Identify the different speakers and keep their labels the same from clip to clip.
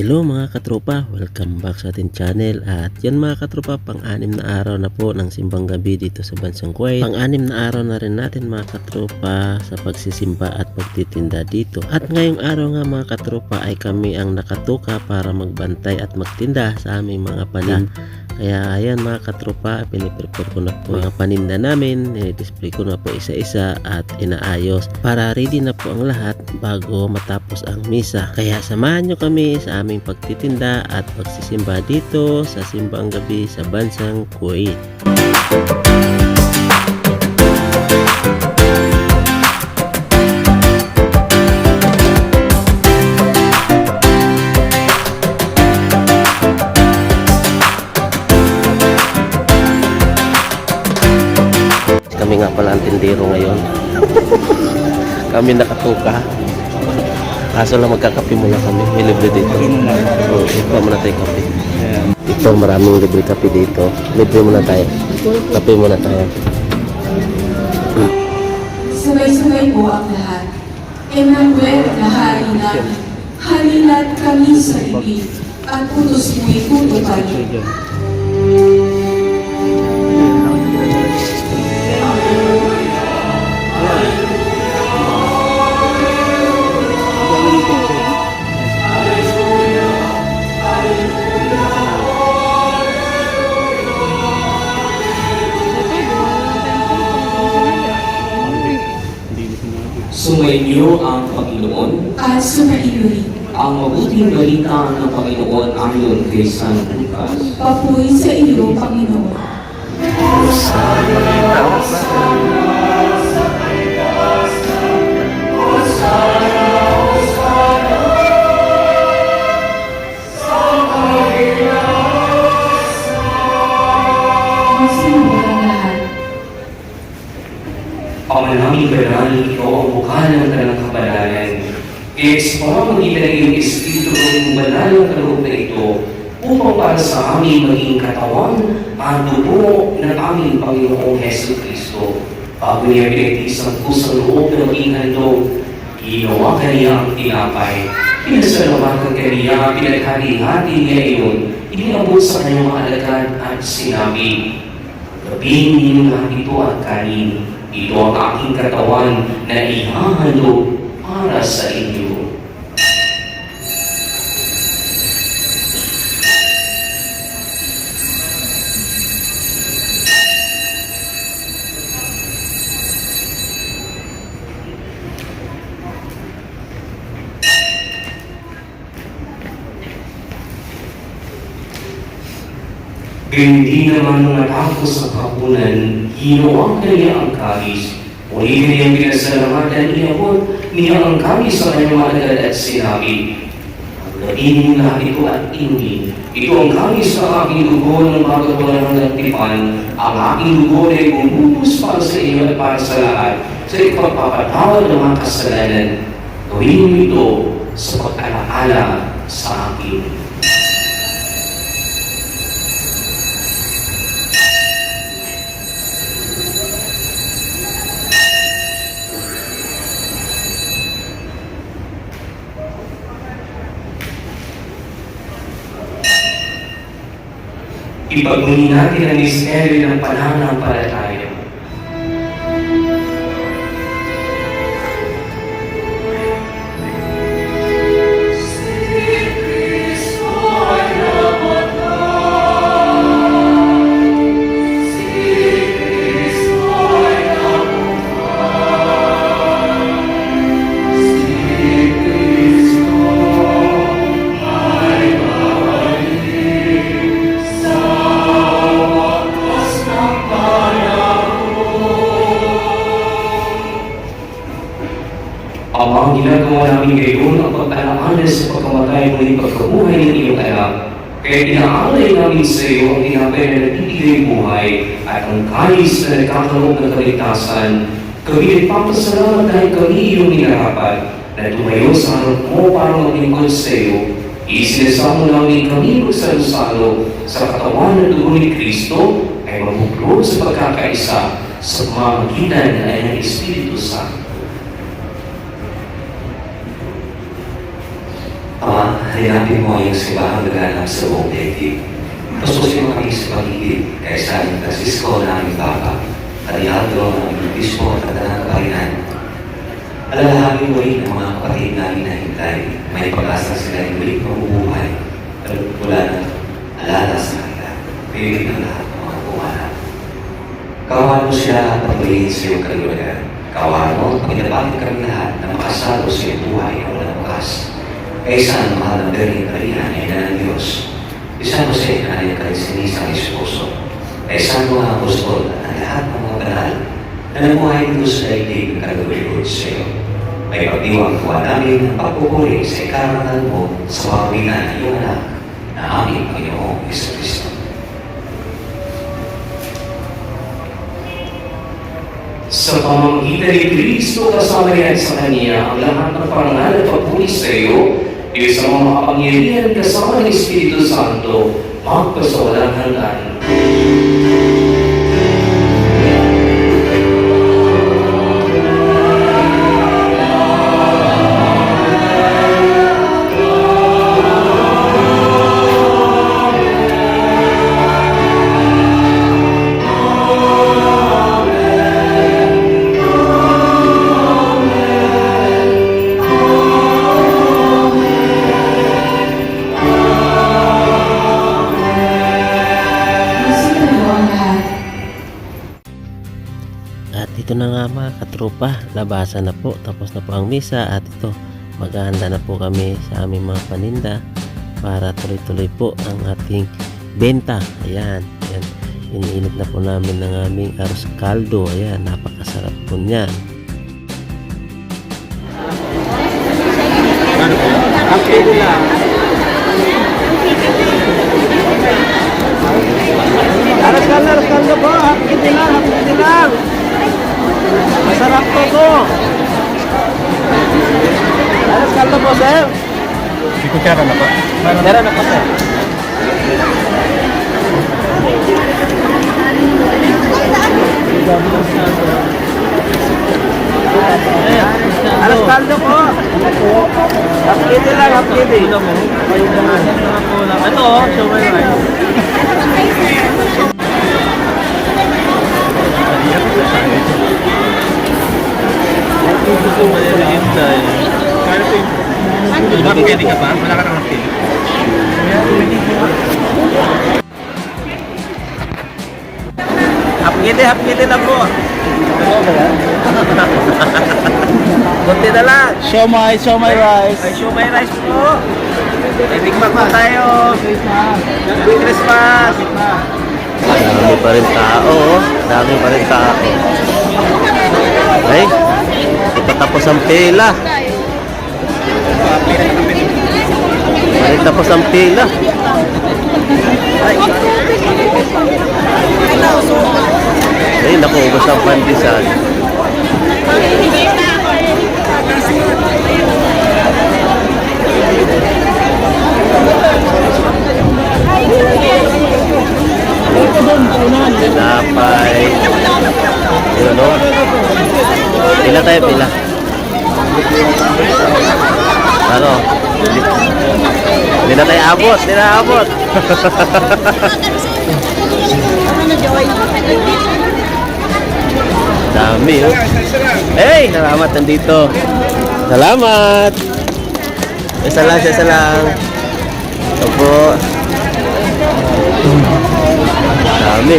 Speaker 1: Hello mga katropa, welcome back sa ating channel at yan mga katropa, pang-anim na araw na po ng simbang gabi dito sa bansang Kuwait. Pang-anim na araw na rin natin mga katropa sa pagsisimba at pagtitinda dito. At ngayong araw nga mga katropa ay kami ang nakatuka para magbantay at magtinda sa aming mga panin. Kaya ayan mga katropa, piniprepare ko na po mga paninda namin, i-display ko na po isa-isa at inaayos para ready na po ang lahat bago matapos ang misa. Kaya samahan nyo kami sa aming pagtitinda at pagsisimba dito sa simbang gabi sa bansang Kuwait. Kami kami nakatuka. Kaso lang magkakape muna kami. May libre dito. Oo, ito muna tayo kape. Ito maraming libre kape dito. Libre muna tayo. Kape muna tayo.
Speaker 2: Sabay-sabay po ang lahat. Emmanuel na hari namin. Halina't kami sa ibig at putos mo'y tutuparin.
Speaker 3: Sumainyo ang Panginoon,
Speaker 2: At sumainurin.
Speaker 3: ang mabuting balita ng Panginoon ayon kay San Lucas.
Speaker 2: Papoy sa iyo, Panginoon. Masinong
Speaker 3: Espiritu ng banal ng kaloob na ito, upang para sa amin maging katawan at dugo ng aming Panginoong Heso Kristo. Bago niya pinagtis ang pusang loob na maging handog, ginawa ka niya ang tinapay. Pinasalamatan ka niya, pinaghati-hati niya iyon, iniabot sa kanyang alagad at sinabi, Gabing ninyong lahat ito at kanin. Ito ang aking katawan na ihahandog para sa inyo. Gayun din naman nung matapos ang hapunan, ginawa kanya ang kalis. Muli kanyang pinasalamatan, iabot niya ang kalis sa kanyang mga alagad at sinabi, Gawin na ito at hindi. Ito ang kalis sa aking dugo ng magagawa ng tipan. Ang aking dugo ay bumubus para sa iyo at para sa lahat sa ipagpapatawad ng mga kasalanan. Gawin ito sa pag-alaala sa akin. Ipagmuni natin ang misteryo ng pananampalataya. Pagkamatay ng pagkabuhay ng iyong anak. Kaya inaalay namin sa iyo ang tinapay na natitigay buhay at ang kalis na nagkakaroon ng kaligtasan. Kami ay papasalamat dahil kami iyong minarapat na tumayo sa harap mo para maglingkod sa iyo. Isinasamo namin kami magsalo-salo sa katawan ng dugo ni Kristo ay mabuklod sa pagkakaisa sa pamamagitan ng Espiritu Santo.
Speaker 4: Hanapin mo iyong simbahang naganap sa buong daigdig. Pasusin mo kami sa pag-ibig kay San Francisco na aming Papa, Kadialdo ng aming Bispo at Katanang Kaparinan. Alalahanin mo rin ang mga kapatid namin na hintay, may pag-asa sila ay muling mabubuhay, wala ng alala sa kanila, pilit ng lahat ng mga pumanap. Kawan mo siya at pagmalihin sa iyong kalulugan. Kawan mo at pinabalik kami lahat na makasalo sa iyong buhay na walang bukas. Kaysa ang mahal ng Berlin Karihan ay na ng Diyos. Isa mo siya na ay kalisinis ang esposo. Kaysa ang mga apostol ang lahat ng mga banal na namuhay dito sa daigdig ng kagawin sa iyo. May pagdiwang kuha namin ang pagpupuri sa ikarangal mo sa pagpilihan ng iyong anak na aming Panginoong Kristo. Sa pamamagitan ni Kristo kasama niya sa Kanya, ang lahat ng parangal at pagpuli sa iyo, isang mga makapangyarihan kasama ng Espiritu Santo, magpasawalang hanggan.
Speaker 1: Katropa, labasan na po. Tapos na po ang misa at ito, maghahanda na po kami sa aming mga paninda para tuloy-tuloy po ang ating benta. Ayan, ayan. Iniinit na po namin ng aming arroz caldo. Ayan, napakasarap po niyan.
Speaker 5: Po. Hapkiti lang, hapkiti lang. Masarap po to. Aras kaldo po, sir.
Speaker 6: Ikutsara na pa.
Speaker 5: Meron na po, sir. Aras kaldo po. Hapkiti lang, hapkiti. Ito, oh, show my rice.
Speaker 6: Pwede ka ba? Wala ka nang pili.
Speaker 5: Hapkiti, hapkiti lang po. Kunti na lang.
Speaker 6: Show my, show my rice.
Speaker 5: Ay, show my rice po. May Big Mac po tayo. Happy Christmas.
Speaker 1: Dami pa rin tao, oh. Dami pa rin tao. Ay, ipatapos ang pila. Ay, tapos ang pila. Ay, naku, ubos ang pandisan. Napay. Yun, no? Pila tayo, pila. Ano? Hindi na tayo abot, hindi na abot. Dami, oh. Hey, salamat nandito. Salamat. Isa lang, isa lang. Opo. Dami.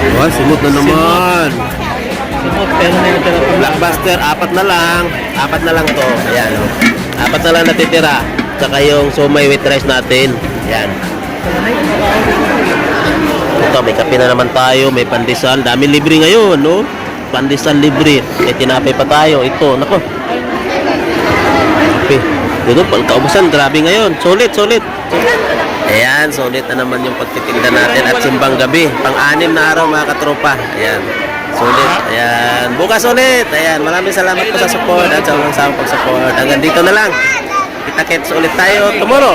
Speaker 1: Wah, simot na naman. Simot, pero na natira po. Blockbuster, apat na lang. Apat na lang to. Ayan, oh. Apat na lang natitira. Tsaka yung somay with rice natin. Ayan. Ito, may kape na naman tayo. May pandesal. Dami libre ngayon, no? Pandesal libre. May tinapay pa tayo. Ito, nako. Kape.
Speaker 6: Pero pag kaubusan, grabe ngayon. Sulit, sulit. Ayan, sulit na naman yung pagtitinda natin at simbang gabi. Pang-anim na araw mga katropa. Ayan. Sulit. Ayan. Bukas ulit. Ayan. Maraming salamat po sa support at sa walang sawang pag-support. Hanggang dito na lang. Kita-kits ulit tayo tomorrow.